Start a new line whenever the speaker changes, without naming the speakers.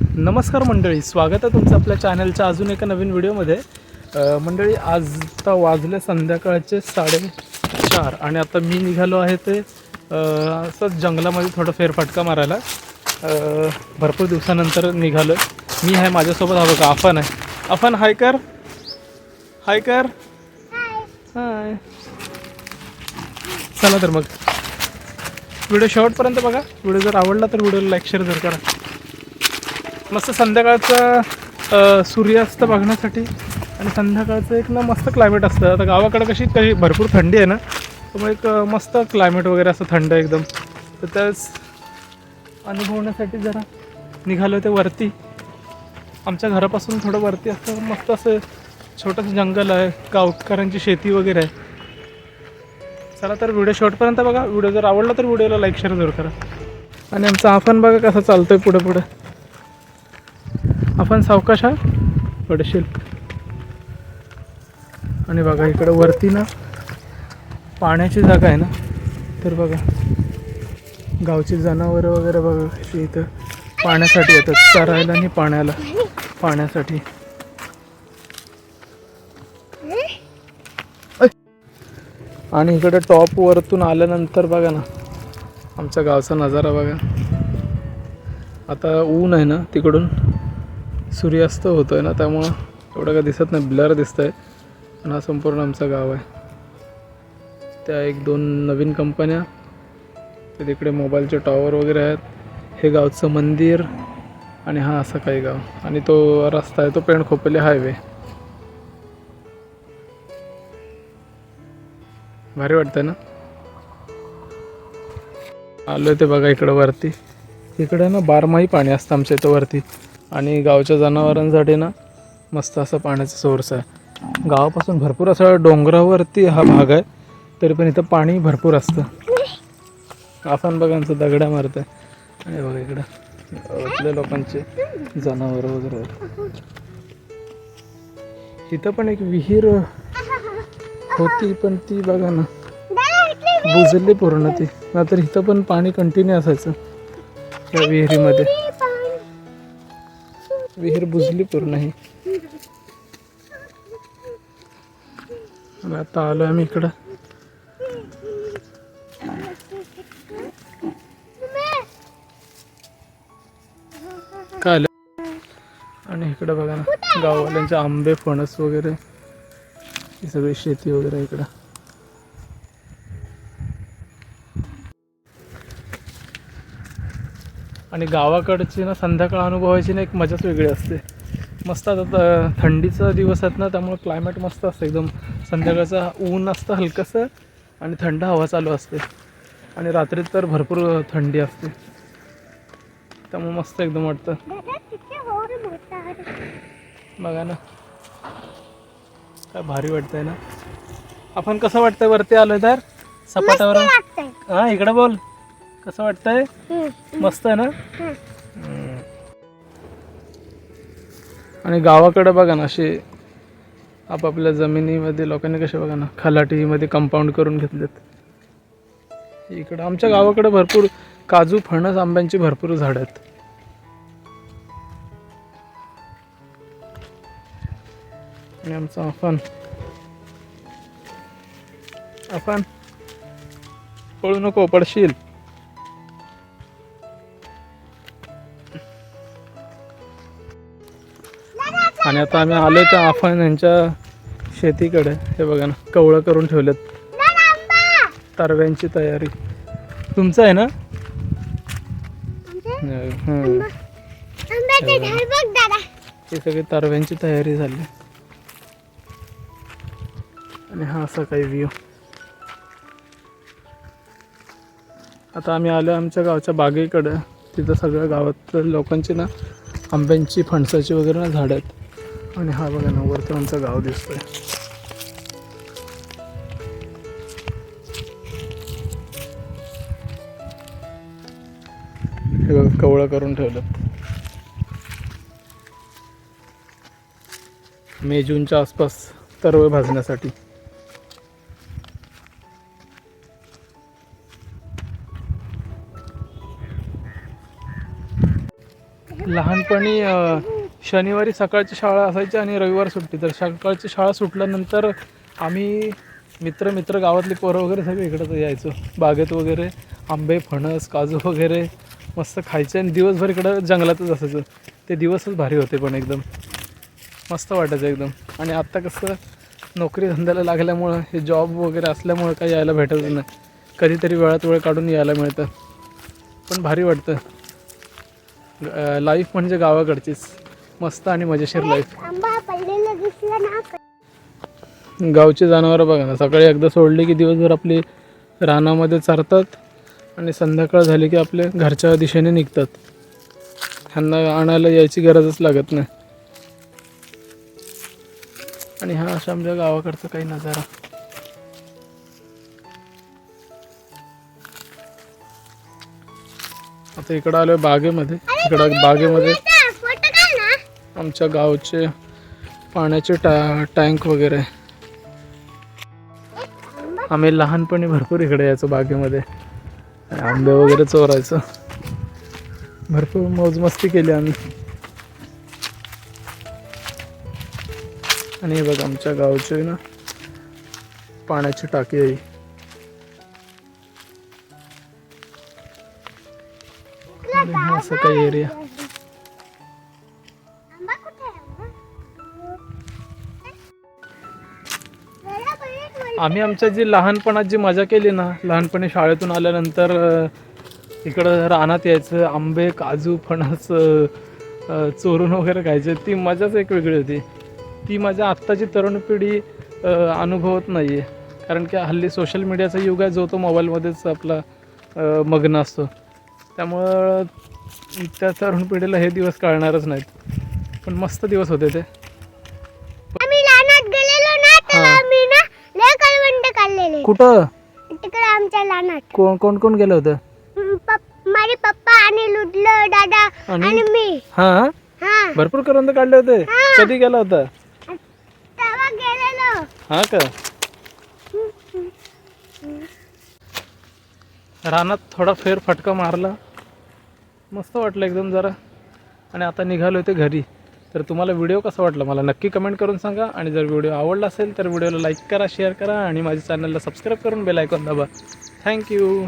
नमस्कार मंडळी स्वागत आहे तुमचं आपल्या चॅनलच्या अजून एका नवीन व्हिडिओमध्ये. मंडळी आज आता वाजले संध्याकाळचे साडेचार आणि आता मी निघालो आहे ते असंच जंगलामध्ये थोडं फेरफटका मारायला. भरपूर दिवसानंतर निघालो मी आहे माझ्यासोबत हा बघा अफन आहे. अफन हाय कर. हाय कर. हाय. चला तर मग. व्हिडिओ शेवटपर्यंत बघा. व्हिडिओ जर आवडला तर व्हिडिओला लाईक शेअर जर करा. मस्त संध्याकाळचं सूर्यास्त बघण्यासाठी आणि संध्याकाळचं एक ना मस्त क्लायमेट असतं. आता गावाकडे कशी काही भरपूर थंडी आहे ना त्यामुळे एक मस्त क्लायमेट वगैरे असं थंड एकदम. तर त्याच अनुभवण्यासाठी जरा निघालो ते वरती. आमच्या घरापासून थोडं वरती असं मस्त असं छोटंसं जंगल आहे गावकऱ्यांची शेती वगैरे आहे. चला तर व्हिडिओ शॉर्टपर्यंत बघा. व्हिडिओ जर आवडला तर व्हिडिओला लाईक शेअर जरूर करा. आणि आमचा आपण बघा कसं चालतोय पुढे पुढे. आपण सावकाश हा पडशील. आणि बघा इकडं वरती ना पाण्याची जागा आहे ना? तर बघा गावची जनावरं वगैरे बघा कशी इथं पाण्यासाठी येतात चरायला आणि पाण्याला. पाण्यासाठी. आणि इकडे टॉप वरतून आल्यानंतर बघा ना आमच्या गावचा नजारा बघा. आता ऊन आहे ना तिकडून. सूर्यास्त होतो आहे ना त्यामुळं एवढं काय दिसत नाही. ब्लर दिसतं आहे पण हा संपूर्ण आमचं गाव आहे. त्या एक दोन नवीन कंपन्या ते तिकडे मोबाईलचे टॉवर वगैरे आहेत. हे गावचं मंदिर आणि हा असं काही गाव. आणि तो रस्ता आहे तो पेणखोपले हायवे भारी वाटतंय ना? आलो ते बघा इकडं वरती. इकडे ना बारमाही पाणी असतं आमच्या इथं वरती. आणि गावच्या जनावरांसाठी ना मस्त असं पाण्याचा सोर्स आहे. गावापासून भरपूर असं डोंगरावरती हा भाग आहे तरी पण इथं पाणी भरपूर असतं. आपण बघांचं दगड्या मारत आहे बघा इकडं. आपल्या लोकांचे जनावरं वगैरे तिथं इथं पण एक विहीर होती पण ती बघा ना बुजली पूर्ण ती. नाहीतर इथं पण पाणी कंटिन्यू असायचं त्या विहिरीमध्ये. विहीर बुजली पूर्ण ही. आता आलो आम्ही इकडं. काय आणि इकडं बघा ना गाववाल्यांचे आंबे फणस वगैरे ही सगळी शेती वगैरे इकडं. आणि गावाकडची ना संध्याकाळ अनुभवायची ना एक मजाच वेगळी असते. मस्त आता थंडीचा दिवस आहेत ना त्यामुळे क्लायमेट मस्त असतं. एकदम संध्याकाळचं ऊन असतं हलकंसं आणि थंड हवा चालू असते. आणि रात्री तर भरपूर थंडी असते. त्यामुळे मस्त एकदम वाटतं. बघा ना. काय भारी वाटतंय ना. आपण कसं वाटतंय वरती आलोय तर? सपाटावर हा इकडे बोल. कसं वाटतंय? मस्त आहे ना. आणि गावाकडे बघा ना असे आपापल्या जमिनीमध्ये लोकांनी कसे बघा ना खलाटीमध्ये कंपाऊंड करून घेतलेत. इकडं आमच्या गावाकडे भरपूर काजू फणस आंब्यांची भरपूर झाडं आहेत. आणि आमचा अफान. अफान पळू नको पडशील. आणि आता आम्ही आलो त्या अफान यांच्या शेतीकडे. हे बघा ना कवळं करून ठेवलेत. तरव्यांची तयारी. तुमचं आहे ना? हं. हे सगळी तरव्यांची तयारी झाली. आणि हा असा काही व्ह्यू आता आम्ही आलो आमच्या गावच्या बागेकडं. तिथं सगळ्या गावात लोकांची ना आंब्यांची फणसाची वगैरे ना झाडं आहेत. आणि हा बघा ना वरती आमचं गाव दिसतोय. हे बघा कवळं करून ठेवलं. मे जूनच्या आसपास तरवे भाजण्यासाठी. लहानपणी शनिवारी सकाळची शाळा असायची आणि रविवार सुट्टी. तर सकाळची शाळा सुटल्यानंतर आम्ही मित्र मित्र गावातली पोरं वगैरे सगळे इकडं यायचो. बागेत वगैरे आंबे फणस काजू वगैरे मस्त खायचे आणि दिवसभर इकडं जंगलातच असायचं. ते दिवसच भारी होते पण एकदम. मस्त वाटायचं एकदम. आणि आत्ता कसं नोकरी धंद्याला लागल्यामुळं हे जॉब वगैरे असल्यामुळं काही यायला भेटत नाही. कधीतरी वेळात वेळ काढून यायला मिळतं. पण भारी वाटतं. लाईफ म्हणजे गावाकडचीच. मस्त आणि मजेशीर लाईफ गावची जनावरं बघा ना सकाळी एकदा सोडली की दिवसभर आपली रानामध्ये चरतात आणि संध्याकाळ झाली की आपल्या घरच्या दिशेने निघतात. ह्यांना आणायला यायची गरजच लागत नाही. आणि हा अशा आमच्या गावाकडचा काही नजारा. आता इकडं आलोय बागेमध्ये. इकडं बागेमध्ये आमच्या गावचे पाण्याचे टा टँक वगैरे. आम्ही लहानपणी भरपूर इकडे यायचो बागेमध्ये. आंबे वगैरे चोरायचो. भरपूर मौजमस्ती केली आम्ही. आणि हे बघ आमच्या गावचे ना पाण्याची टाकी आहे. असं काही एरिया आम्ही आमच्या जी लहानपणात जी मजा केली ना लहानपणी शाळेतून आल्यानंतर इकडं रानात यायचं आंबे काजू फणस चोरून वगैरे खायचे ती मजाच एक वेगळी होती. ती मजा आत्ताची तरुण पिढी अनुभवत नाही आहे कारण की हल्ली सोशल मीडियाचा युग आहे जो तो मोबाईलमध्येच आपला मग्न असतो. त्यामुळं त्या तरुण पिढीला हे दिवस कळणारच नाहीत. पण मस्त दिवस होते ते. कुठं?
तिकडे आमच्या लहानात.
कोण कोण कोण गेलं होतं?
माझे पप्पा आणि लुडलं दादा
आणि?
आणि मी.
हां
हा?
भरपूर करवंद काढले होते.
हा.
कधी गेला होता?
तेव्हा गेलेलो.
हा का? रानात थोडा फेर फटका मारला. मस्त वाटलं एकदम जरा. आणि आता निघालो ते घरी. तर तुम्हाला व्हिडिओ कसा वाटला मला नक्की कमेंट करून सांगा. आणि जर व्हिडिओ आवडला असेल तर व्हिडिओला लाईक करा शेअर करा आणि माझ्या चॅनलला सबस्क्राईब करून बेल आयकॉन दाबा. थँक्यू